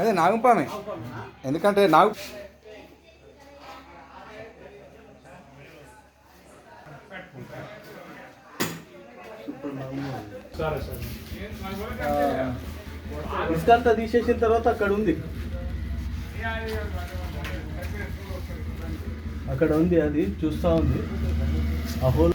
అదే నాగంపామే. ఎందుకంటే నాగు ఇసుకంతా తీసేసిన తర్వాత అక్కడ ఉంది అక్కడ ఉంది అది చూస్తా ఉంది. ఆ హోల్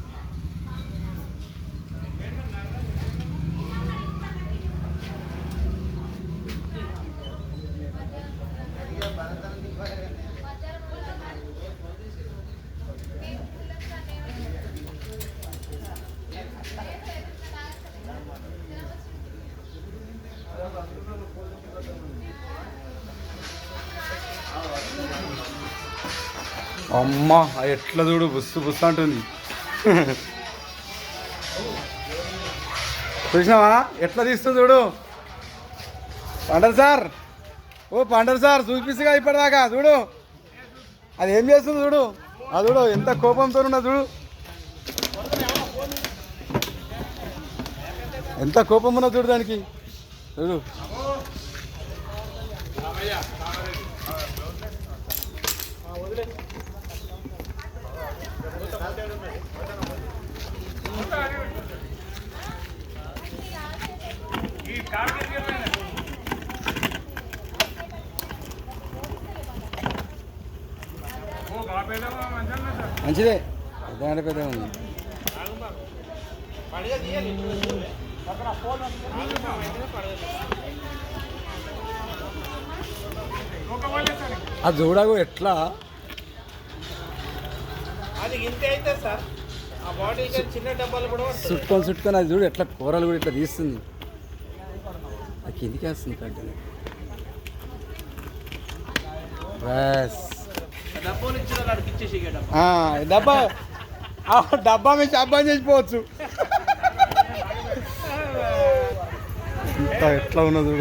అమ్మ ఎట్లా చూడు బుస్సు బుస్సు అంటుంది. చూసినావా? ఎట్లా తీస్తుంది చూడు. పండరు సార్ ఓ పండరు సార్ చూపిస్తుగా ఇప్పటిదాకా చూడు. అది ఏం చేస్తుంది చూడు? అది చూడు ఎంత కోపంతో ఉన్నా చూడు. ఎంత కోపం ఉన్నా చూడు దానికి. చూడు. మంచిదే. పెద్ద అంటే పెద్ద ఉంది. ఆ చూడగు ఎట్లా? అది ఇంతే అయితే సార్. ఆ బాడీ చిన్న డబ్బాలు కూడా. చుట్టుకొని చుట్టుకొని అది చూడు ఎట్లా కూరలు కూడా ఇట్లా తీస్తుంది. అది కిందికి వేస్తుంది కంటిన్యూ బస్. డబ్బా డబ్బా. మీద డబ్బా చేసిపోవచ్చు ఇంత ఎట్లా ఉన్నది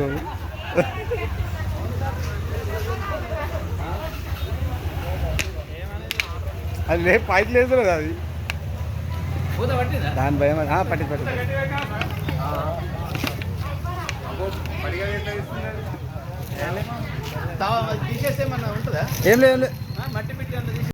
అది లే పైకి లేదు కదా అది. దాని భయం పట్టి పట్టి లేదు ఏం లేదు. మట్టి పెట్టి అంత తీసి